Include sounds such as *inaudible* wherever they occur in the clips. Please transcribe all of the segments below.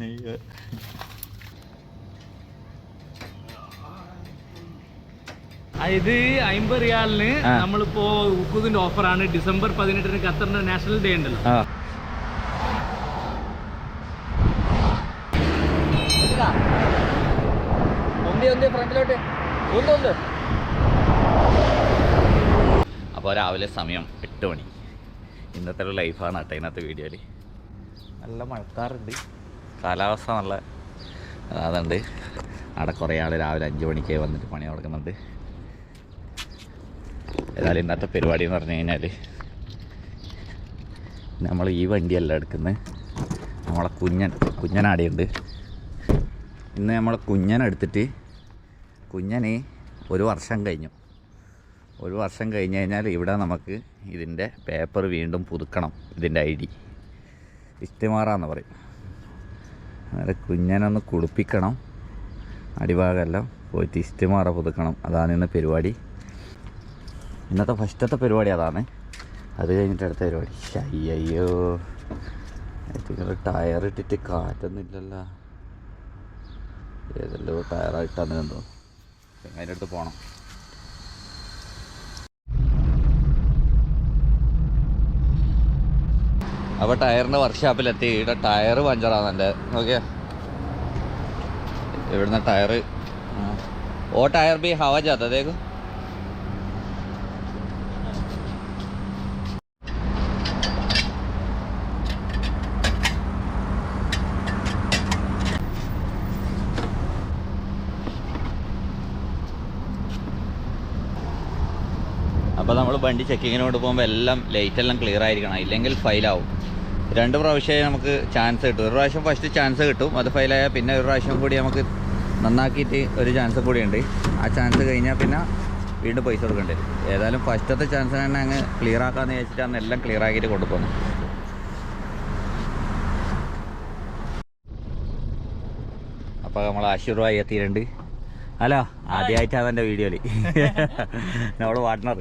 നെയ്യ് ആ, ഇത് അമ്പത് റിയാലിന്. നമ്മളിപ്പോ ഉക്കുതിന്റെ ഓഫറാണ്. ഡിസംബർ പതിനെട്ടിന് ഖത്തറിന്റെ നാഷണൽ ഡേ ഉണ്ടല്ലോ. അപ്പൊ ഫ്രണ്ടിലോട്ട്. അപ്പോൾ രാവിലെ സമയം എട്ട് മണി. ഇന്നത്തെ ലൈഫാണ് കേട്ടോ ഇന്നത്തെ വീഡിയോയിൽ നല്ല മഴക്കാറുണ്ട്. കാലാവസ്ഥ നല്ല അതുണ്ട്. അവിടെ കുറേ ആൾ രാവിലെ അഞ്ച് മണിക്ക് വന്നിട്ട് പണി കൊടുക്കുന്നുണ്ട് ഏതായാലും ഇന്നത്തെ പരിപാടി എന്ന് പറഞ്ഞു കഴിഞ്ഞാൽ നമ്മൾ ഈ വണ്ടിയല്ല എടുക്കുന്നത് നമ്മളെ കുഞ്ഞൻ കുഞ്ഞനാടിയുണ്ട്. ഇന്ന് നമ്മളെ കുഞ്ഞനെടുത്തിട്ട് കുഞ്ഞന് ഒരു വർഷം കഴിഞ്ഞു. ഒരു വർഷം കഴിഞ്ഞ് കഴിഞ്ഞാൽ ഇവിടെ നമുക്ക് ഇതിന്റെ പേപ്പർ വീണ്ടും പുതുക്കണം ഇതിന്റെ ഐ ഡി. ഇഷ്ടമാറാന്ന് പറയും. അന്നേരം കുഞ്ഞനൊന്ന് കുളിപ്പിക്കണം. അടിഭാഗമെല്ലാം പോയിട്ട് ഇഷ്ടമാറ പുതുക്കണം. അതാണ് ഇന്ന് പരിപാടി. ഇന്നത്തെ ഫസ്റ്റത്തെ പരിപാടി അതാണ്. അത് കഴിഞ്ഞിട്ട് അടുത്ത പരിപാടി. അയ്യോ ടയർ ഇട്ടിട്ട് കാറ്റൊന്നുമില്ലല്ലോ. ഏതല്ലോ ടയറായിട്ടാണ് എന്തോ അതിന്റെ അടുത്ത് പോകണം അപ്പൊ ടയറിന്റെ വർക്ക്ഷോപ്പിലെത്തി. ഇവിടെ ടയർ പഞ്ചറാണ് എന്റെ. ഓക്കെ ഇവിടുന്ന ടയർ ഓ ടയർ ബി ഹവ ജാത്ത അപ്പൊ നമ്മൾ വണ്ടി ചെക്കിങ്ങിനോട് പോകുമ്പോൾ എല്ലാം ലൈറ്റ് എല്ലാം ക്ലിയർ ആയിരിക്കണം. ഇല്ലെങ്കിൽ ഫൈലാവും രണ്ട് പ്രാവശ്യമായി നമുക്ക് ചാൻസ് കിട്ടും. ഒരു പ്രാവശ്യം ഫസ്റ്റ് ചാൻസ് കിട്ടും. അത് ഫെയിലായാൽ പിന്നെ ഒരു പ്രാവശ്യം കൂടി നമുക്ക് നന്നാക്കിയിട്ട് ഒരു ചാൻസ് കൂടി ഉണ്ട്. ആ ചാൻസ് കഴിഞ്ഞാൽ പിന്നെ വീണ്ടും പൈസ കൊടുക്കേണ്ടി വരും. ഏതായാലും ഫസ്റ്റത്തെ ചാൻസ് തന്നെ അങ്ങ് ക്ലിയർ ആക്കാമെന്ന് വിചാരിച്ചിട്ടാണ് എല്ലാം ക്ലിയർ ആക്കിയിട്ട് കൊണ്ടുപോകുന്നത്. അപ്പോൾ നമ്മൾ ആശീർവാദം എത്തിയിട്ടുണ്ട്. ഹലോ ആദ്യമായിട്ടാണ് എന്റെ വീഡിയോയിൽ *laughs* നമ്മൾ പാർട്ട്ണർ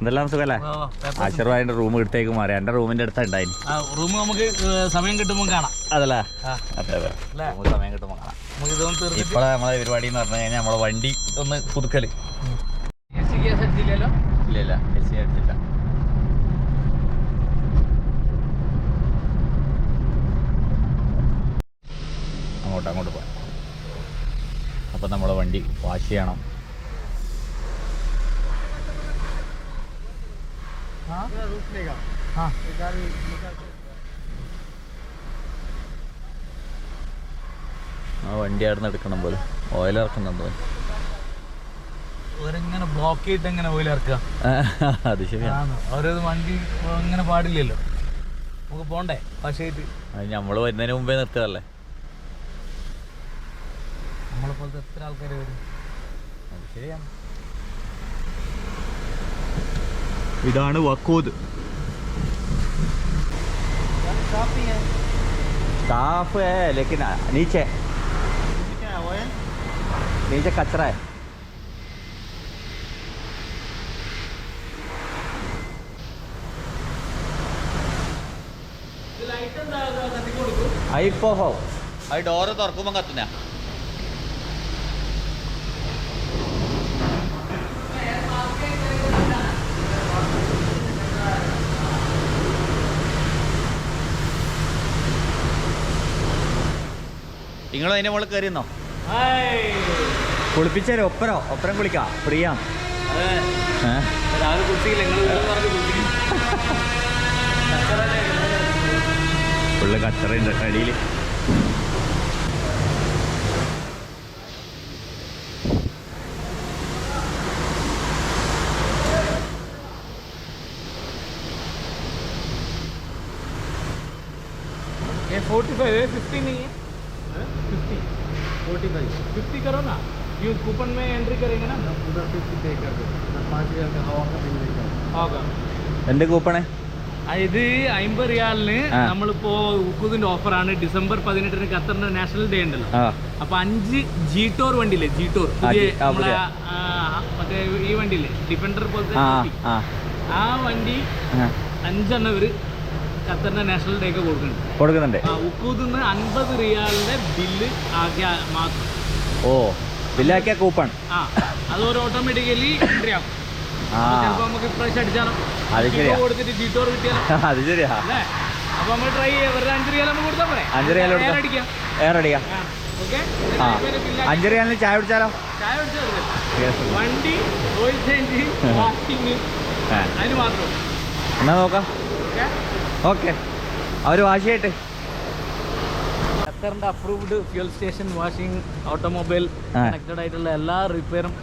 എന്തെല്ലാം സുഖല്ലേ? ആശീർവാദിന്റെ റൂം എടുത്തേക്ക് മാറി. എന്റെ റൂമിന്റെ അടുത്ത് ഉണ്ടായിരുന്നു റൂം നമുക്ക് സമയം കിട്ടുമ്പോൾ കാണാം. അതല്ലേ. അതെ അതെ. നമുക്ക് സമയം കിട്ടുമ്പോൾ കാണാം. ഇപ്പോഴാ നമ്മളെ പരിപാടി എന്ന് പറഞ്ഞു കഴിഞ്ഞാൽ നമ്മളെ വണ്ടി ഒന്ന് പുതുക്കൽ. എസ് ഗ്യാസ് അടിച്ചില്ലല്ലോ? ഇല്ല ഇല്ല എൽ സി അടിച്ചില്ല. അങ്ങോട്ട് അങ്ങോട്ട് പോകാം അപ്പം നമ്മളെ വണ്ടി വാഷ് ചെയ്യണം. ആ ആ വണ്ടി അവിടെ നിന്ന് എടുക്കണം പോലെ. ഓയിൽ ഇറക്കുന്നുണ്ടോ അവരിങ്ങനെ ബ്ലോക്ക് ചെയ്തിട്ട് എങ്ങനെ ഓയിൽ ഇറക്കുക? അത് ശരിയാണ് അവരത് വണ്ടി ഇങ്ങനെ പാടില്ലല്ലോ. നമുക്ക് പോണ്ടേ? പക്ഷേ അത് നമ്മൾ വരുന്നതിന് മുമ്പേ നിർത്തുകയല്ലേ? നമ്മളെ പോലത്തെ എത്ര ആൾക്കാർ വരും? അത് ശരിയാണ്. ഇതാണ് വക്കൂത് കാഫ് ലേക്കിൻ നീച്ചേ. നീച്ചെ കച്ചറ. ഐ പോഹോ ഐ ഡോറ് തുറക്കുമ്പോൾ കത്തുന്ന നിങ്ങൾ അതിന്റെ മുകളിൽ കയറിയെന്നോ കുളിപ്പിച്ചേരോ ഒപ്പരോ ഒപ്പരം കുളിക്കാം ഫ്രീയാ രാവിലെ കുടിച്ചില്ല നിങ്ങൾ പറഞ്ഞ് കുടിച്ചില്ല ഫുള്ള് കച്ചറയുണ്ട് അടിയിൽ ये 45 है 50 नहीं है 50 45 50 करो ना ये कूपन में एंट्री करेंगे ना उधर 50 पे कर दो पाँच हजार का हवा का बिल होगा എന്ത് കൂപ്പണേ ആ, ഇത് അമ്പത് റിയാലിന് ആ. നമ്മളിപ്പോ ഉക്കുതിന്റെ ഓഫറാണ് ഡിസംബർ പതിനെട്ടിന് ഖത്തറിന്റെ നാഷണൽ ഡേ ഉണ്ടല്ലോ ആ അപ്പൊ അഞ്ച് ജി ടോർ വണ്ടിയില്ലേ ജി ടോർ പുതിയ ജി- ആ, നമ്മളെ പുതിയ. ആ, മറ്റേ ഈ വണ്ടിയില്ലേ ഡിഫൻഡർ പോലത്തെ ആ വണ്ടി. ആ ആ വണ്ടി ആ. അഞ്ചെണ്ണം ഇവര് ഖത്തറിന്റെ നാഷണൽ ഡേ ഒക്കെ കൊടുക്കുന്നുണ്ട് കൊടുക്കുന്നുണ്ട് ആ ഉക്കൂതിന്ന് അൻപത് റിയാലിന്റെ ബില്ല് ആക്കിയ മാത്രം ഓ ബില്ലാക്കിയ കൂപ്പൺ ആ അത് ഒരു ഓട്ടോമാറ്റിക്കലി എൻട്രി ആവും. ആ. ചിലപ്പോൾ നമുക്ക് ഇപ്രാവശ്യം അടിച്ചാലോ. അത് ശരിയാ. കൊടുത്തിട്ട് ഡിറ്റോർ കിട്ടിയാലോ. *laughs* അത് ശരിയാ. അല്ലേ? അപ്പൊ നമ്മൾ ട്രൈ ചെയ്യാം. വെറുതെ അഞ്ച് റിയാൽ നമുക്ക് കൊടുത്താൽ പോരെ. അഞ്ച് റിയാൽ അടിക്കാം. നേരെ അടിക്കാം. ആ അഞ്ച് റിയാലിന് ചായ കുടിച്ചാലോ? ചായ കുടിച്ചാൽ വണ്ടി ഓയിൽ ചേഞ്ച് വാഷിംഗ് അതിന് മാത്രം. എന്നാ നോക്കാം. ഓക്കെ ഓക്കെ അവർ വാശിയായിട്ട്. ഖത്തറിന്റെ approved fuel station washing automobile connected ആയിട്ടുള്ള എല്ലാ റിപ്പയറും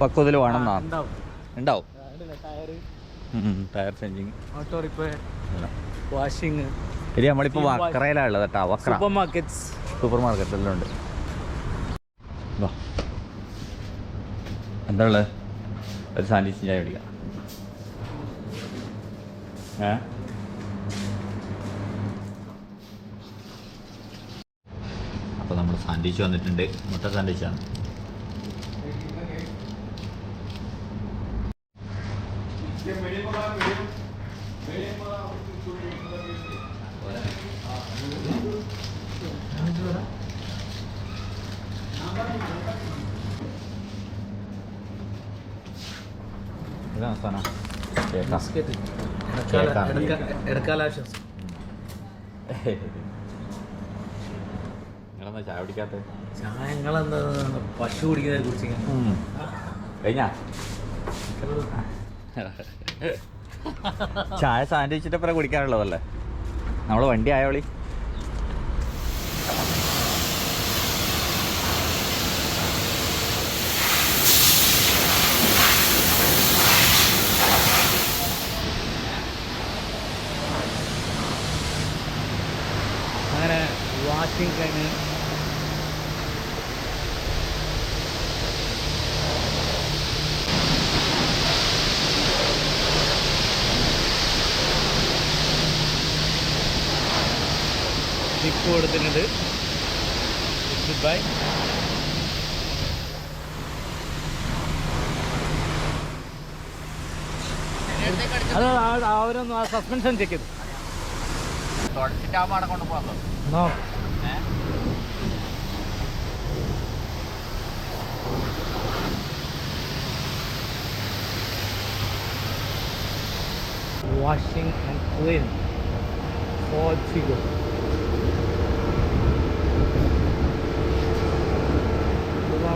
പക്വതിൽ വേണം എന്നാ ഉണ്ടാവും. Tyre changing auto repair washing ശരി നമ്മളിപ്പോൾ വക്രയിലാണ് കേട്ടോ വക്ര സൂപ്പർ മാർക്കറ്റ്സ് സൂപ്പർ മാർക്കറ്റെല്ലാം ഉണ്ട് എന്താ ഉള്ളത്? ഒരു സാൻഡ്വിച്ച് ചായ പിടിക്കാം ഏ അപ്പോൾ നമ്മൾ സാൻഡ്വിച്ച് വന്നിട്ടുണ്ട്. മുട്ട സാൻഡ്വിച്ചാണ്. ഇതാണ് സാധനം. കേക്കാം. കേക്കാം. ഇടക്കാലാശ്വാസം നിങ്ങളെന്താ ചായ പിടിക്കാത്ത ചായങ്ങളെന്താ പശു കുടിക്കുന്നതിനെ കുറിച്ച് കഴിഞ്ഞാ? *laughs* ചായ സാൻഡ്വിച്ചിട്ട് അപ്പുറം നമ്മൾ നമ്മളെ വണ്ടി ആയോളി അങ്ങനെ വാഷിംഗ് കഴിഞ്ഞ് ടിപ്പ് ഗുഡ് ബൈ അത് ആ- അവരൊന്ന് സസ്പെൻഷൻ ചെക്ക് ചെയ്തു. washing and clean. Portugal. ഇത്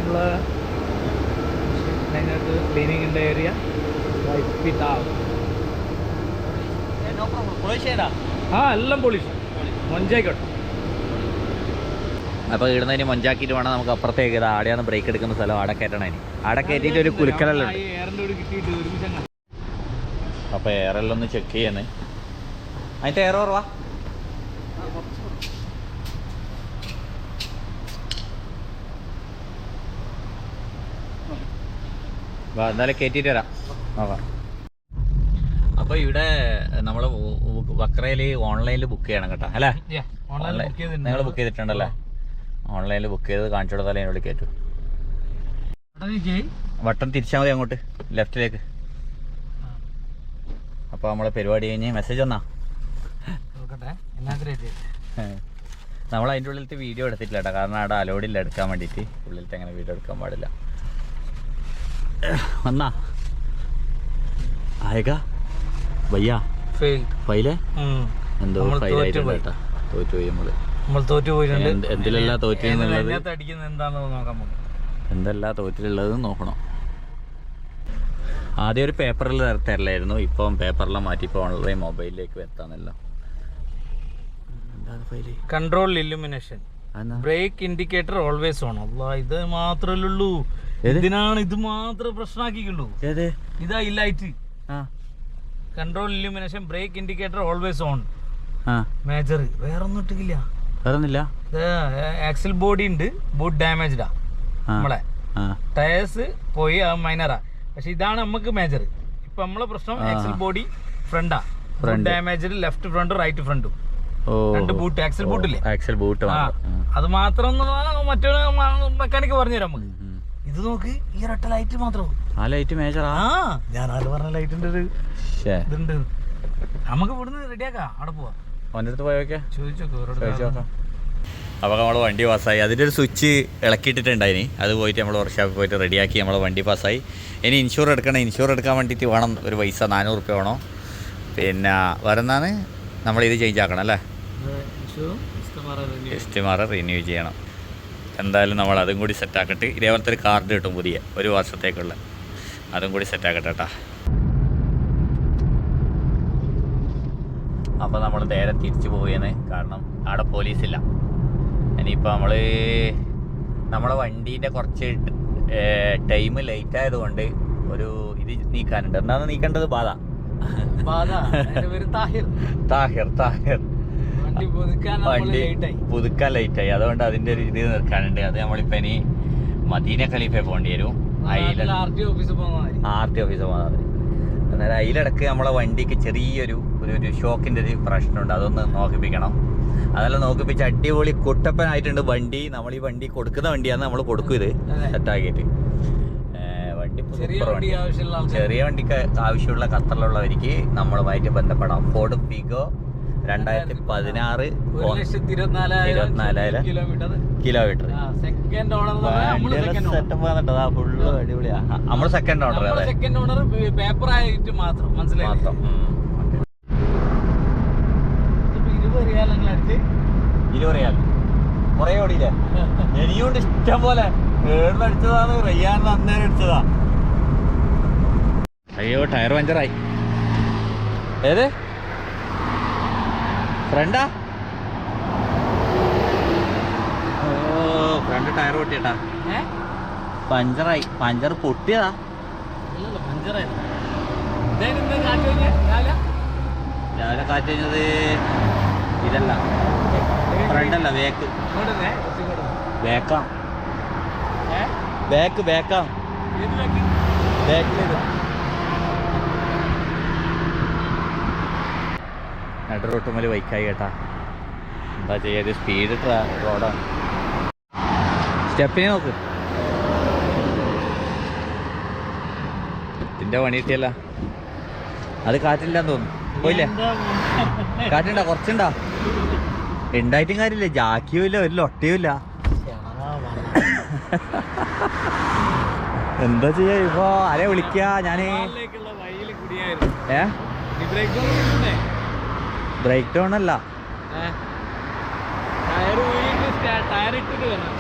നമ്മൾ അതിനകത്ത് ക്ലീനിങ്ങിന്റെ ഏരിയ വൈപ്പ് ഇറ്റ് ഔട്ട് ആ. എല്ലാം പോളിഷ് മൊഞ്ചായിക്കോട്ടെ. അപ്പോൾ ഇവിടുന്ന് ഇനി മൊഞ്ചാക്കിയിട്ട് വേണം നമുക്ക് അപ്പുറത്തേക്ക് ഇത് ആടെയാണ് ബ്രേക്ക് എടുക്കുന്ന സ്ഥലം ആടെ കയറ്റണം ഇനി. ആടെ കയറ്റിയിട്ട് ഒരു അങ്ങ് അപ്പോൾ എയറെല്ലാം ഒന്ന് ചെക്ക് ചെയ്യണേ. അതിന്റെ എയർ കുറവാ എന്നാലും കയറ്റിയിട്ട് വരാം. നോക്കാം. അപ്പോൾ ഇവിടെ നമ്മൾ വക്രയിൽ ഓൺലൈനിൽ ബുക്ക് ചെയ്യണം കേട്ടോ അല്ലേ? Yeah, online book ചെയ്തിട്ടുണ്ട്. നിങ്ങൾ ബുക്ക് ചെയ്തിട്ടുണ്ടല്ലേ? ഓൺലൈനിൽ ബുക്ക് ചെയ്ത് കാണിച്ചു കൊടുത്താലേ എന്നോട് കയറ്റൂ വട്ടം തിരിച്ചാൽ മതി അങ്ങോട്ട് ലെഫ്റ്റിലേക്ക്. അപ്പോൾ നമ്മളെ പരിപാടി കഴിഞ്ഞ് മെസ്സേജ് വന്നാ. നമ്മൾ അതിന്റെ ഉള്ളിലത്തെ വീഡിയോ എടുത്തിട്ടില്ല കേട്ടോ കാരണം അവിടെ അലോഡില്ല എടുക്കാൻ വേണ്ടിയിട്ട്. ഉള്ളിലത്തെ അങ്ങനെ വീഡിയോ എടുക്കാൻ പാടില്ല. വന്നാ. ആയക വയ്യ. ഫൈലേ എന്തോ ഫൈലായിട്ടുണ്ട് തോറ്റുപോയി. പോയി. നമ്മൾ. നമ്മൾ തോറ്റു പോയിട്ടുണ്ട്. എന്തിലെല്ലാം തോറ്റു എന്തെല്ലാ തോറ്റിലുള്ളത് നോക്കണം. ആദ്യം ഒരു പേപ്പറിൽ തരലായിരുന്നു. ഇപ്പം പേപ്പറിലും മാറ്റി ഇപ്പോൾ ഓൺലൈൻ മൊബൈലിലേക്ക് എത്താന്നല്ലോ. Control illumination. അതെന്നാ ബ്രേക്ക് ഇൻഡിക്കേറ്റർ ഓൾവേസ് ഓൺ അല്ല ഇത് മാത്രല്ലേ ഉള്ളൂ? ഇതിനാണ് ഇത് മാത്രം പ്രശ്നമാക്കിക്കുള്ളൂ ഇതാ ഈ ലൈറ്റ് ആ. Control illumination brake indicator always on ആ. മേജർ വേറെ ഒന്നും ഇട്ടില്ല വേറൊന്നില്ല ആക്സിൽ ബോഡി ഉണ്ട്. ബോട്ട് ഡാമേജ്ഡാ ആ. നമ്മളെ. ടയേഴ്സ് പോയി ആ. മൈനറാ പക്ഷെ ഇതാണ് നമുക്ക് മേജർ ഇപ്പൊ നമ്മളെ പ്രശ്നം ആക്സിൽ ബോഡി ഫ്രണ്ടാ ഫ്രണ്ട് ഡാമേജ്ഡ് ലെഫ്റ്റ് ഫ്രണ്ടും റൈറ്റ് ഫ്രണ്ടും രണ്ട് ബൂട്ട് ആക്സൽ? ആക്സൽ ബൂട്ട് അത് മാത്രം മറ്റൊരു മെക്കാനിക്ക് പറഞ്ഞുതരാം നമുക്ക്. ഇത് നോക്ക് ഈ ഒരൊറ്റ ലൈറ്റ് മാത്രം ആ ലൈറ്റ് മേജർ ആ? ഞാൻ അത് പറഞ്ഞ ലൈറ്റിന്റെ ഒരു ഇതുണ്ട്. നമുക്ക് ഇവിടുന്ന് റെഡിയാക്കാം അവിടെ പോവാ. അവന്റെ അടുത്ത് പോയൊക്കെ ചോദിച്ചോക്കോ അപ്പോൾ നമ്മൾ വണ്ടി പാസ്സായി. അതിന്റെ ഒരു സ്വിച്ച് ഇളക്കിയിട്ടിട്ടുണ്ടായിനി. അത് പോയിട്ട് നമ്മൾ വർക്ക്ഷോപ്പിൽ പോയിട്ട് റെഡിയാക്കി നമ്മൾ വണ്ടി പാസ്സായി. ഇനി ഇൻഷുർ എടുക്കണം. ഇൻഷുർ എടുക്കാൻ വേണ്ടിയിട്ട് വേണം ഒരു പൈസ നാനൂറ് റുപ്യ വേണം. പിന്നെ വരുന്നാണ് നമ്മൾ ഇത് ചേഞ്ച് ആക്കണം അല്ലേ? എസ്റ്റിമാർ റിന്യൂ ചെയ്യണം. എന്തായാലും നമ്മൾ അതും കൂടി സെറ്റ് സെറ്റാക്കട്ട് ഇതേപോലത്തെ ഒരു കാർഡ് കിട്ടും പുതിയ ഒരു വർഷത്തേക്കുള്ള. അതും കൂടി സെറ്റാക്കട്ടെ കേട്ടാ അപ്പോൾ നമ്മൾ നേരെ തിരിച്ചു പോവുകയാണ് കാരണം അവിടെ പോലീസില്ല ഇനിയിപ്പോൾ നമ്മൾ നമ്മളെ വണ്ടീന്റെ കുറച്ച് ടൈം ലേറ്റ് ആയതുകൊണ്ട് ഒരു ഇത് നീക്കാനുണ്ട്. എന്താണ് നീക്കേണ്ടത്? ബാധ. താഹിർ. താഹിർ വണ്ടി പുതുക്കാൻ ലൈറ്റായി. അതുകൊണ്ട് അതിന്റെ ഒരു ഇത് നിൽക്കാനുണ്ട് അത് നമ്മളിപ്പോ ഇനി മദീന ഖലീഫെ പോകേണ്ടി വരും. ആർ ടി ഓഫീസ് പോകാൻ അന്നേരം അതിലിടക്ക് നമ്മളെ വണ്ടിക്ക് ചെറിയൊരു ഒരു ഒരു ഷോക്കിന്റെ ഒരു പ്രശ്നമുണ്ട്. അതൊന്ന് നോക്കിപ്പിക്കണം. അതെല്ലാം നോക്കിപ്പിച്ച് അടിപൊളി കുട്ടപ്പനായിട്ടുണ്ട് വണ്ടി. നമ്മൾ ഈ വണ്ടി കൊടുക്കുന്ന വണ്ടിയാണ് നമ്മൾ കൊടുക്കും ഇത്. സെറ്റാക്കിയിട്ട്. ചെറിയ വണ്ടി. ആവശ്യമുള്ള ചെറിയ വണ്ടിക്ക് ആവശ്യമുള്ള ഖത്തറിലുള്ളവർക്ക് നമ്മളുമായിട്ട് ബന്ധപ്പെടാം. ഫോർഡ് പിഗോ രണ്ടായിരത്തി പതിനാറ്. ഇരുപത്തിനാലായിരം കിലോമീറ്റർ സെക്കൻഡ് ഓണർ വന്നിട്ടതാ ഫുള്ള് അടിപൊളിയാ. നമ്മൾ സെക്കൻഡ് ഓണർ അതെ സെക്കൻഡ് ഓണർ പേപ്പർ ആയിട്ട് മാത്രം. മനസ്സിലായി മാത്രം. ഇരുപത് റിയാൽ. കുറേ ഓടിയില്ലേ? *laughs* എനിയുണ്ട് ഇഷ്ടം പോലെ. ഏടുന്ന് അടിച്ചതാണ് റയ്യാൻ അന്നേരം അടിച്ചതാ അയ്യോ ടയർ പഞ്ചറായി. ഏത്? ഫ്രണ്ടാ? ഓ ഫ്രണ്ട് ടയർ പൊട്ടിയട്ടാ. പഞ്ചറായി. പഞ്ചർ പൊട്ടിയതാ. രാവിലെ? കാറ്റ് കഴിഞ്ഞത് ഇതല്ല. ഫ്രണ്ടല്ല ഇങ്ങോട്ട് വന്നേ. ബേക്കാം ബാക്കി? ബാക്കിലിത് നടു റോട്ടുമ്മൽ ബൈക്കായി കേട്ടാ. എന്താ ചെയ്യാ സ്പീഡ് റോഡാണ് സ്റ്റെപ്പിനെ നോക്ക്. ഇതിന്റെ പണി കിട്ടിയല്ല. അത് കാറ്റില്ലാന്ന് തോന്നുന്നു. പോയില്ലേ? കാറ്റുണ്ടാ? കൊറച്ചുണ്ടാ? ഉണ്ടായിട്ടും കാര്യമില്ല. ജാക്കിയും ഇല്ല ഒരു ലൊട്ടയും ഇല്ല. എന്താ ചെയ്യാ? ഇപ്പൊ ആരെ വിളിക്കാ? ഞാൻ. ഏ? ബ്രേക്ക് ഡൗൺ അല്ല? ടയർ ടയർ ഇട്ടിട്ട് വരണം.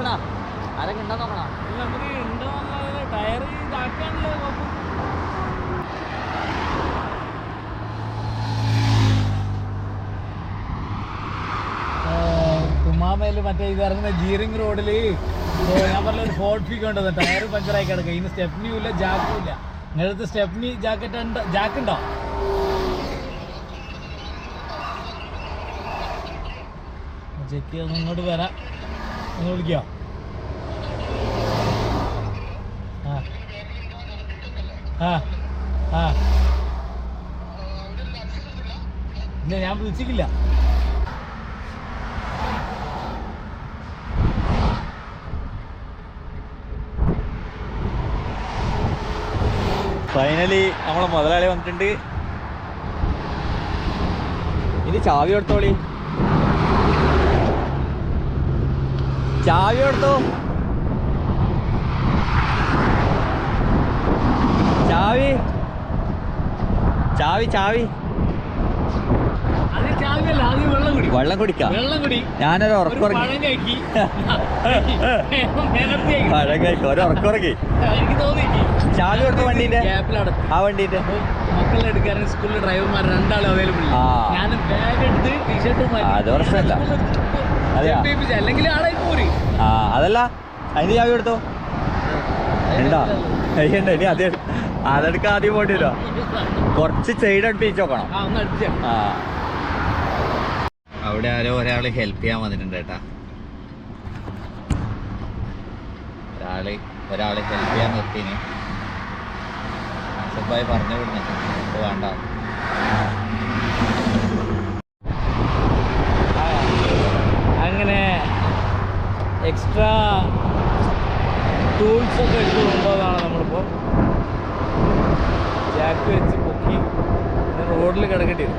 എടാ, ആരൊക്കെ ഉണ്ടോ നോക്കണോ ഇത് നമുക്ക് ഉണ്ടോന്നുള്ളത് ടയർ ഇതാക്കാനല്ലേ നോക്കും. കുമാമയിൽ മറ്റേ ഇത് ഇറങ്ങുന്ന ജീറിംഗ് റോഡിൽ ഞാൻ പറഞ്ഞ ഒരു ഫോർട്ട് ഫീക്ക് ഉണ്ടത് ടയർ പഞ്ചറായി കിടക്കുക. ഇനി സ്റ്റെപ്നിയും ഇല്ല ജാക്കും ഇല്ല. നിങ്ങളുടെ സ്റ്റെപ്നി ജാക്കറ്റ് ഉണ്ട്? ജാക്കുണ്ടോ ചെക്ക് ചെയ്ത് ഇങ്ങോട്ട് വരാം. ഒന്ന് വിളിക്കോ? ആ ആ. ഇല്ല ഞാൻ വിളിച്ചിട്ടില്ല. ഫൈനലി നമ്മളെ മുതലാളി വന്നിട്ടുണ്ട്. ഇനി ചാവി എടുത്തോളി ചാവി എടുത്തോ ചാവി. ചാവി ചാവി. വെള്ളം കുടി. വെള്ളം കുടിക്കാം. ഞാനൊരു ഒരു ഉറക്കുറങ്ങി പഴം കഴിക്കി. *laughs* ഒരു ഉറക്കുറങ്ങി ചാവി കൊടുത്ത വണ്ടിന്റെ? ആ വണ്ടിന്റെ? മക്കളെ എടുക്കാനും സ്കൂളിൽ ഡ്രൈവർമാർ രണ്ടാളും അവൈലബിൾ ആ. ഞാൻ ബാഗ് എടുത്ത് ടീഷർട്ടും ആ, അത് പ്രശ്നമില്ല. അല്ലെങ്കിൽ പോരി. ആ അതല്ല. അതിന് ചാവി എടുത്തോ ഉണ്ടോ അയ്യണ്ട ഇനി അതേ അതെടുക്കാൻ ആദ്യം പോണ്ടില്ലോ കുറച്ച് സൈഡ് അടുപ്പിച്ച് നോക്കണം ആ ഒന്ന് അടിച്ച ആ. അവിടെ ആരോ ഒരാൾ ഹെൽപ്പ് ചെയ്യാൻ വന്നിട്ടുണ്ട് കേട്ടാ. ഒരാൾ ഒരാൾ ഹെൽപ്പ് ചെയ്യാൻ നിർത്തിന് ആസഫായി പറഞ്ഞു വിടുന്നുണ്ട് ഇപ്പൊ വേണ്ട. അങ്ങനെ എക്സ്ട്രാ ടൂൾസ് ഒക്കെ കൊണ്ടുപോകാണ് നമ്മളിപ്പോ. ജാക്ക് വെച്ച് പൊക്കി റോഡിൽ കിടക്കേണ്ടി വരും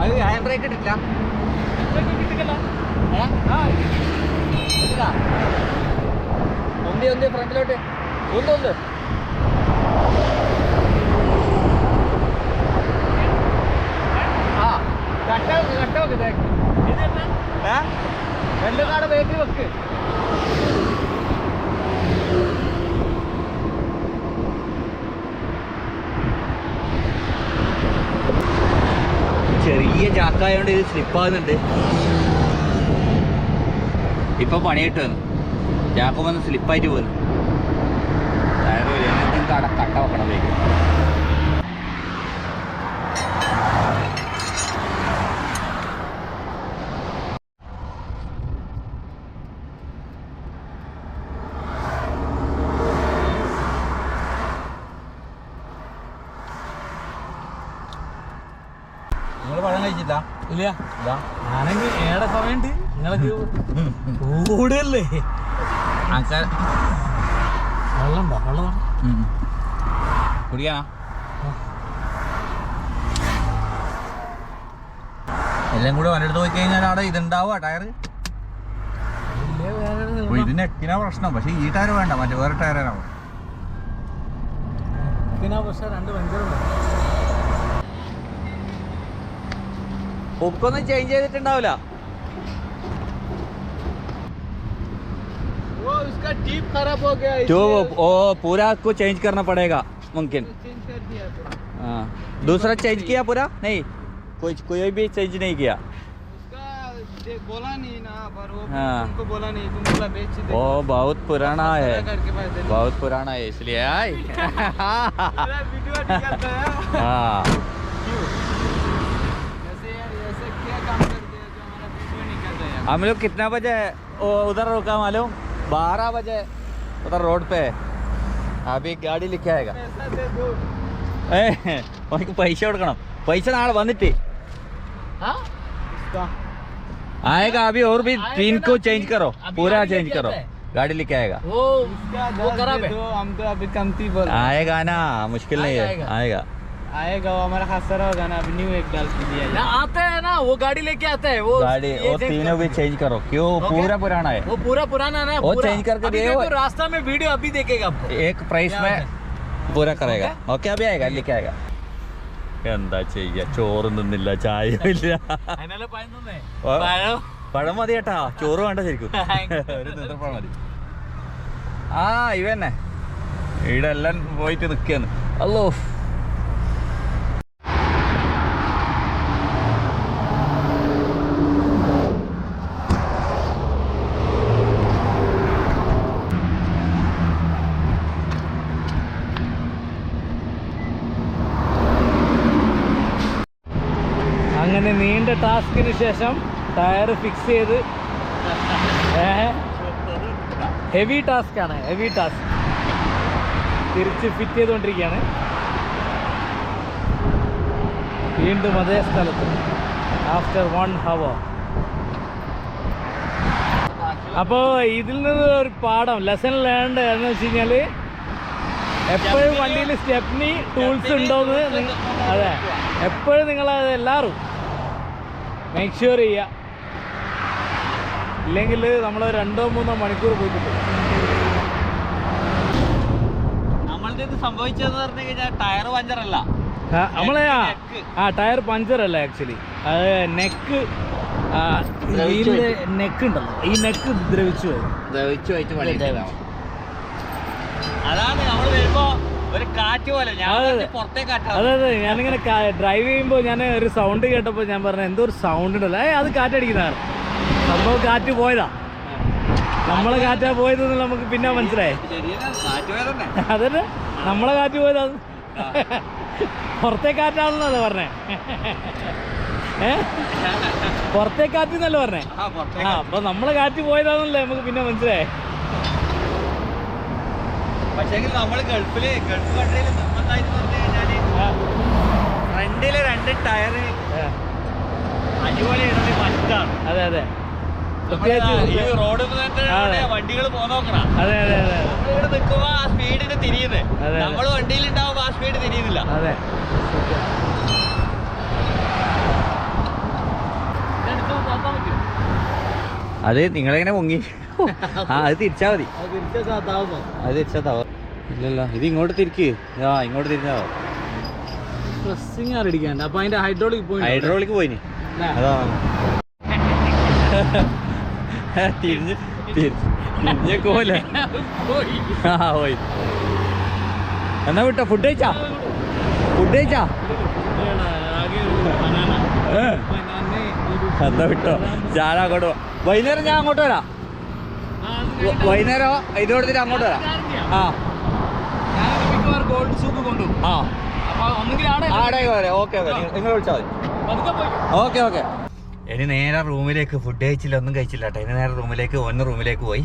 അത് ഹാൻഡ് ബ്രേക്ക് ഇട്ടില്ല ഒന്ന് ഒന്ന് ഫ്രണ്ടിലോട്ട് ഒന്ന് ആ കട്ട കട്ട വെക്ക് രണ്ട് കാട് ബേക്കിൽ വെക്ക്. ചെറിയ ചാക്കായോണ്ട് ഇത് സ്ലിപ്പാകുന്നുണ്ട് ഇപ്പൊ പണിയിട്ട് വന്നു. ചാക്ക വന്ന് സ്ലിപ്പായിട്ട് പോകുന്നു വരിക. അവിടെ കട കട്ട വെക്കണം വേഗം പഴം കഴിച്ചില്ല ഇല്ല. ആണെങ്കിൽ ഏടെ സമയമുണ്ട്. നിങ്ങൾക്ക് കൂടുതലല്ലേ വെള്ളം ഉണ്ടോ വെള്ളം? കുടിക്കാനാ എല്ലാം കൂടെ വല്ലെടുത്ത് പോയി കഴിഞ്ഞാൽ അവിടെ ഇതുണ്ടാവുക ടയർ ഇതിന് എക്കിനാ പ്രശ്നം. പക്ഷെ ഈ ടയർ വേണ്ട മറ്റേ വേറെ ഭയങ്കര ബുക്കൊന്നും ചേഞ്ച് ചെയ്തിട്ടുണ്ടാവില്ല. उसका टीप खराब हो गया जो वो ओ पूरा को चेंज करना पड़ेगा मुमकिन। चेंज कर दिया तो। हाँ। दूसरा चेंज किया पूरा? नहीं कोई कोई भी चेंज नहीं किया। बोला नहीं ना पर वो हाँ। तुमको बोला नहीं तुम बोला बेच वो बहुत पुराना है। बहुत पुराना है इसलिए *laughs* *laughs* निकालता है। हाँ। हैं है। हम लोग कितना बजे उधर रुका मालूम? बारह बजे पता रोड पे अभी गाड़ी लिखे आएगा। पैसे उड़कना। पैसे ना बंद आएगा अभी और भी तीन को चेंज करो। पूरा चेंज करो। गाड़ी लेके आएगा। वो, वो हम तो अभी कमती आएगा ना मुश्किल नहीं है। आएगा। आएगा वो हमारा खासा होगा ना अभी न्यू एक डाल के दिया ना आता है ना वो गाड़ी लेके आता है वो गाड़ी ये वो change तीनों कर- भी चेंज करो क्यों ओके। पूरा पुराना है वो पूरा पुराना ना वो पूरा। change करके अभी दिए वो- देखो रास्ता में वीडियो अभी देखेगा आपको एक प्राइस क्या में होता पूरा करेगा ओके अभी आएगा लेके आएगा എന്താ ചെയ്യ ചോറ് നിന്നില്ല ചായ ഇല്ല അതിനല്ലേ പഴം തന്നേ ഓ. പഴം പഴം മതി കേട്ടാ ചോറ് വേണ്ട ശരിക്കും ഒരു നേന്ത്രപ്പഴം മതി ആ ഇവന്നെ ഇവിടെ എല്ലാം പോയിട്ട് നിൽക്കാന്ന് അല്ലോ ടാസ്കിന് ശേഷം ടയർ ഫിക്സ് ചെയ്ത് ഹെവി ടാസ്ക് ആണ് ഹെവി ടാസ്ക് തിരിച്ച് ഫിറ്റ് ചെയ്തുകൊണ്ടിരിക്കുകയാണ്. വീണ്ടും അതേ സ്ഥലത്ത് ആഫ്റ്റർ വൺ ഹവർ അപ്പോൾ ഇതിൽ നിന്ന് ഒരു പാഠം ലെസൺ ലേണ്ട് എന്ന് വെച്ച് കഴിഞ്ഞാൽ എപ്പോഴും വണ്ടിയിൽ സ്റ്റെപ്നി ടൂൾസ് ഉണ്ടോ എന്ന് അതെ. എപ്പോഴും നിങ്ങൾ അത് എല്ലാവരും മേക്ക് ഷുവർ ചെയ്യുക. ഇല്ലെങ്കിൽ നമ്മൾ രണ്ടോ മൂന്നോ മണിക്കൂർ പോയിട്ടു നമ്മളുടെ ഇത് സംഭവിച്ചതെന്ന് പറഞ്ഞു കഴിഞ്ഞാൽ ടയർ പഞ്ചറല്ല നമ്മളെ ആ ടയർ പഞ്ചർ അല്ല ആക്ച്വലി അത് നെക്ക് വീലിന്റെ നെക്ക് ഉണ്ടല്ലോ. ഈ നെക്ക് ദ്രവിച്ചു പോയി. ദ്രവിച്ചു പോയിട്ട് അതാണ് നമ്മൾ വരുമ്പോ അതെ, അതെ. ഞാനിങ്ങനെ ഡ്രൈവ് ചെയ്യുമ്പോൾ ഞാൻ ഒരു സൗണ്ട് കേട്ടപ്പോൾ ഞാൻ പറഞ്ഞു എന്തോ ഒരു സൗണ്ട് ഉണ്ടല്ലോ. ഏ അത് കാറ്റടിക്കുന്നതാണ് സംഭവം കാറ്റ് പോയതാ. നമ്മളെ കാറ്റാ പോയത് നമുക്ക് പിന്നെ മനസ്സിലായി. അതന്നെ. നമ്മളെ കാറ്റ് പോയതാ. പുറത്തെ കാറ്റാണെന്നല്ലേ പറഞ്ഞേ? പുറത്തെ കാറ്റ് എന്നല്ലേ പറഞ്ഞേ? ആ അപ്പൊ നമ്മളെ കാറ്റ് പോയതാന്നല്ലേ നമുക്ക് പിന്നെ മനസ്സിലായി. പക്ഷേ നമ്മൾ ഗൾഫിൽ ഗൾഫ് കൺട്രിയിൽ നിർബന്ധമായിട്ട് പറഞ്ഞു കഴിഞ്ഞാൽ ആ, ഫ്രണ്ടിൽ രണ്ട് ടയർ അടിപൊളി ഇടത് മറ്റാണ് അതെ അതെ. ഈ റോഡ് വണ്ടികൾ പോന്നോക്കണം അതെ. അതെ അതെ ഇവിടെ നിൽക്കുമ്പോ ആ സ്പീഡിന് തിരിയുന്നത് നമ്മൾ വണ്ടിയിൽ ഉണ്ടാവുമ്പോ ആ സ്പീഡ് തിരിയുന്നില്ല. അതെ. അത് നിങ്ങളെങ്ങനെ പൊങ്ങി ആ അത് തിരിച്ചാ മതി. അത് തിരിച്ചാതാവുന്നോ അത് തിരിച്ചാ ഇല്ലല്ല ഇത് ഇങ്ങോട്ട് തിരിക്ക്. ആ ഇങ്ങോട്ട് തിരിഞ്ഞാവോ പ്രസ്സിങ് ആരടിക്കാണ്ട് അപ്പൊ അതിന്റെ ഹൈഡ്രോളിക് പോയി ഹൈഡ്രോളിക് പോയിന് അതാ തിരിഞ്ഞ് തിരിഞ്ഞേക്കോല ആ പോയി. എന്നാ വിട്ടോ ഫുഡ് കഴിച്ചാ? ഫുഡ് കഴിച്ചാ? എന്താ വിട്ടോ ഞാൻ അങ്ങോട്ട് വൈകുന്നേരം ഞാൻ അങ്ങോട്ട് വരാം. വൈകുന്നേരം ഇത് കൊടുത്തിട്ട് അങ്ങോട്ട് വരാം. ആ. ഗോൾഡ് സൂപ്പ് കൊണ്ടുപോകും ആ. അപ്പൊ ഒന്നുകിൽ ആടെ ആടെ വരാം. Okay okay. നിങ്ങൾ വിളിച്ചാൽ മതി. Okay okay. ഇനി നേരെ റൂമിലേക്ക് ഫുഡ് കഴിച്ചില്ല ഒന്നും കഴിച്ചില്ല കേട്ടോ. ഇനി നേരെ റൂമിലേക്ക് ഒന്ന് റൂമിലേക്ക് പോയി.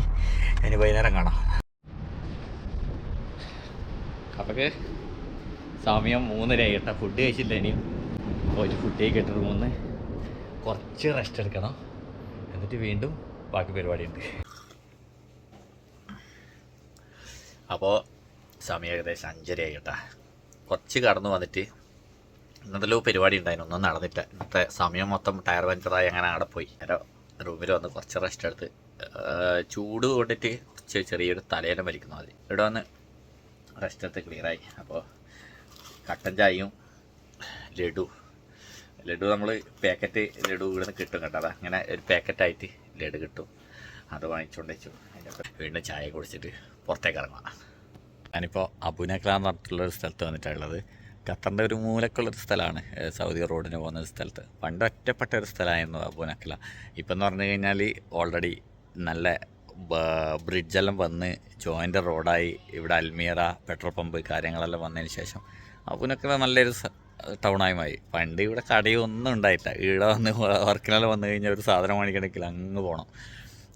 ഇനി വൈകുന്നേരം കാണാം. അപ്പൊക്ക് സമയം മൂന്നരയായി കേട്ടോ. ഫുഡ് കഴിച്ചില്ല ഇനിയും. പോയിട്ട് ഫുഡ് കഴിക്കട്ടെ റൂമിൽ കുറച്ച് റെസ്റ്റ് എടുക്കണം. എന്നിട്ട് വീണ്ടും ബാക്കി പരിപാടിയുണ്ട്. അപ്പോൾ സമയം ഏകദേശം അഞ്ചരയായി കേട്ടോ കുറച്ച് കടന്നു വന്നിട്ട് ഇന്നത്തെ പരിപാടി ഉണ്ടായിരുന്നു. ഒന്നും നടന്നില്ല. ഇന്നത്തെ സമയം മൊത്തം ടയർ പഞ്ചറായി അങ്ങനെ അവിടെ പോയി. നേരെ റൂമിൽ വന്ന് കുറച്ച് റെസ്റ്റ് എടുത്ത് ചൂട് കൊണ്ടിട്ട് കുറച്ച് ചെറിയൊരു തലേനം വലിക്കുന്നു മതി ഇവിടെ വന്ന് റെസ്റ്റ് എടുത്ത് ക്ലിയറായി അപ്പോൾ കട്ടൻ ചായയും ലഡു. ലഡു നമ്മൾ പാക്കറ്റ് ലഡു ഇവിടെ നിന്ന് കിട്ടും. കേട്ടോ അങ്ങനെ ഒരു പാക്കറ്റായിട്ട് ലഡു കിട്ടും. അത് വാങ്ങിച്ചുകൊണ്ട് വെച്ചു. അതിന്റെ വീണ്ടും ചായ കുടിച്ചിട്ട് പുറത്തേക്ക് ഇറങ്ങാം ഞാനിപ്പോൾ അബുനക്ല എന്ന് പറഞ്ഞിട്ടുള്ളൊരു സ്ഥലത്ത് വന്നിട്ടുള്ളത്. ഖത്തറിന്റെ ഒരു മൂലക്കുള്ളൊരു സ്ഥലമാണ് സൗദി റോഡിന് പോകുന്ന ഒരു സ്ഥലത്ത്. പണ്ട് ഒറ്റപ്പെട്ട ഒരു സ്ഥലമായിരുന്നു അബുനക്ല ഇപ്പം എന്ന് പറഞ്ഞു കഴിഞ്ഞാൽ ഓൾറെഡി നല്ല ബ്രിഡ്ജെല്ലാം വന്ന് ജോയിന്റ് റോഡായി ഇവിടെ അൽമീറ പെട്രോൾ പമ്പ് കാര്യങ്ങളെല്ലാം വന്നതിന് ശേഷം അബുനക്ല നല്ലൊരു ടൗണായി മാറി. പണ്ട് ഇവിടെ കടയൊന്നും ഉണ്ടായിട്ടില്ല ഇവിടെ വന്ന് വർക്കിനെല്ലാം വന്നു കഴിഞ്ഞാൽ ഒരു സാധനം വാങ്ങിക്കണമെങ്കിൽ അങ്ങ് പോകണം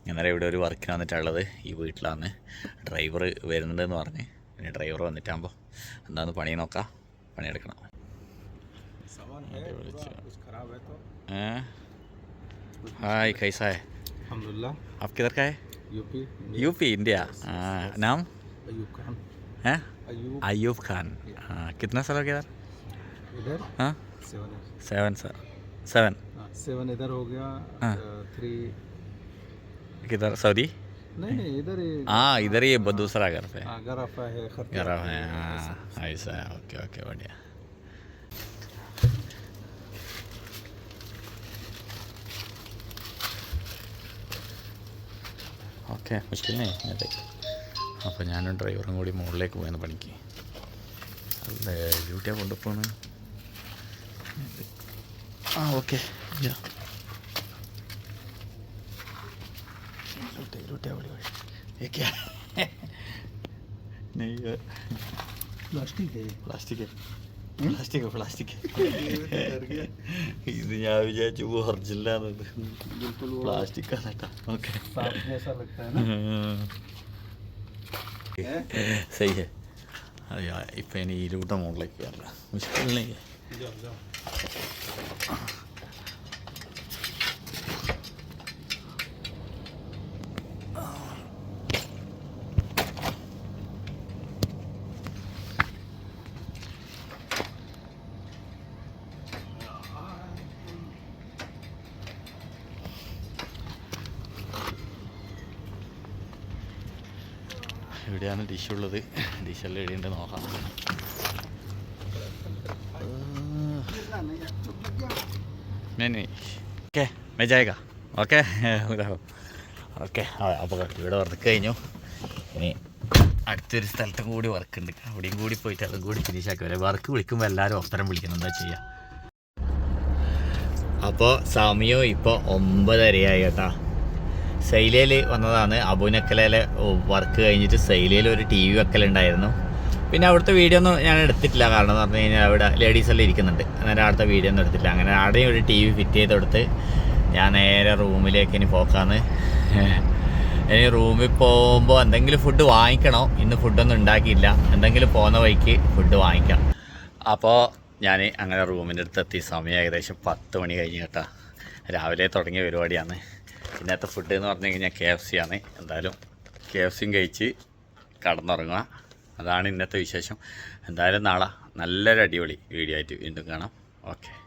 ഇന്നലെ ഇവിടെ ഒരു വർക്കിന് വന്നിട്ടുള്ളത് ഈ വീട്ടിലാണ് ഡ്രൈവർ വരുന്നുണ്ടെന്ന് പറഞ്ഞ് ഇനി ഡ്രൈവർ വന്നിട്ടാകുമ്പോൾ എന്താന്ന് പണി നോക്കാം പണിയെടുക്കണം ഏ? ഹായ് कैसा है अल्हम्दुलिल्लाह आप किधर का है यूपी यूपी इंडिया हाँ, नाम अयूब खान है अयूब अयूब खान हाँ, कितना साल हो गया इधर इधर हाँ सेवन है सेवन सर सेवन हाँ, सेवन इधर हो गया हाँ। अ, थ्री किधर सऊदी नहीं नहीं इधर ही हाँ इधर ही ब- दूसरा घर पे हाँ, गराफा है खर्चा गरम है हाँ ऐसा है ओके ओके बढ़िया ഓക്കെ മുഷ്കിൽ അതെ അപ്പോൾ ഞാനും ഡ്രൈവറും കൂടി മുകളിലേക്ക് പോയെന്ന് പണിക്ക് അല്ല ഡ്യൂട്ടിയാ കൊണ്ടുപോണ് ആ ഓക്കെ बड़ी ये क्या है नहीं ये प्लास्टिक है പ്ലാസ്റ്റിക് പ്ലാസ്റ്റിക് പ്ലാസ്റ്റിക് ഇത് ഞാൻ വിചാരിച്ചു ഒറിജിനലാന്നത് बिल्कुल वो പ്ലാസ്റ്റിക് ആണ് കേട്ടോ ഓക്കെ सांप जैसा लगता है ना സഹി ഹെ അയ്യോ ഇപ്പം ഇനി ഇരുപത് മുകളിലേക്ക് കയറില്ല മുഷ്കിലിനെ ഡിഷുള്ളത് ഡിഷെല്ലാം എഴുതിണ്ട് നോക്കാം. ഓക്കെ മെജായക. ഓക്കെ ഓക്കെ അപ്പോൾ ഇവിടെ വർക്ക് കഴിഞ്ഞു. ഇനി അടുത്തൊരു സ്ഥലത്തും കൂടി വർക്ക് ഉണ്ട്. അവിടെയും കൂടി പോയിട്ട് അതും കൂടി ഫിനിഷ് ആക്കി. വരാം വർക്ക് വിളിക്കുമ്പോൾ എല്ലാവരും അവസരം വിളിക്കണം എന്താ ചെയ്യുക അപ്പോൾ സമയം ഇപ്പോൾ ഒമ്പതരയായി കേട്ടോ. സൈലയിൽ വന്നതാണ്. അബുനക്കലയിലെ വർക്ക് കഴിഞ്ഞിട്ട് സൈലയിൽ ഒരു ടി വി വെക്കലുണ്ടായിരുന്നു. പിന്നെ അവിടുത്തെ വീഡിയോ ഒന്നും ഞാൻ എടുത്തിട്ടില്ല. കാരണം എന്ന് പറഞ്ഞു കഴിഞ്ഞാൽ അവിടെ ലേഡീസ് എല്ലാം ഇരിക്കുന്നുണ്ട്. അന്നേരം അവിടുത്തെ വീഡിയോ ഒന്നും എടുത്തില്ല അങ്ങനെ ആടെയും ഒരു ടി വി ഫിറ്റ് ചെയ്ത് കൊടുത്ത് ഞാൻ നേരെ റൂമിലേക്ക് ഇനി പോക്കാന്ന്. ഇനി റൂമിൽ പോകുമ്പോൾ എന്തെങ്കിലും ഫുഡ് വാങ്ങിക്കണോ? ഇന്ന് ഫുഡൊന്നും ഉണ്ടാക്കിയില്ല. എന്തെങ്കിലും പോകുന്ന വഴിക്ക് ഫുഡ് വാങ്ങിക്കാം. അപ്പോൾ ഞാൻ അങ്ങനെ റൂമിന്റെ അടുത്ത് എത്തി സമയം ഏകദേശം പത്ത് മണി കഴിഞ്ഞ് കേട്ടോ. രാവിലെ തുടങ്ങിയ പരിപാടിയാണ്. ഇന്നത്തെ ഫുഡ് എന്ന് പറഞ്ഞു കഴിഞ്ഞാൽ കെ എഫ് സി ആണ്. എന്തായാലും കെ എഫ് സിയും കഴിച്ച് കടന്നുറങ്ങുക. അതാണ് ഇന്നത്തെ വിശേഷം. എന്തായാലും നാളെ നല്ലൊരു അടിപൊളി വീഡിയോ ആയിട്ട് വീണ്ടും കാണാം. ഓക്കെ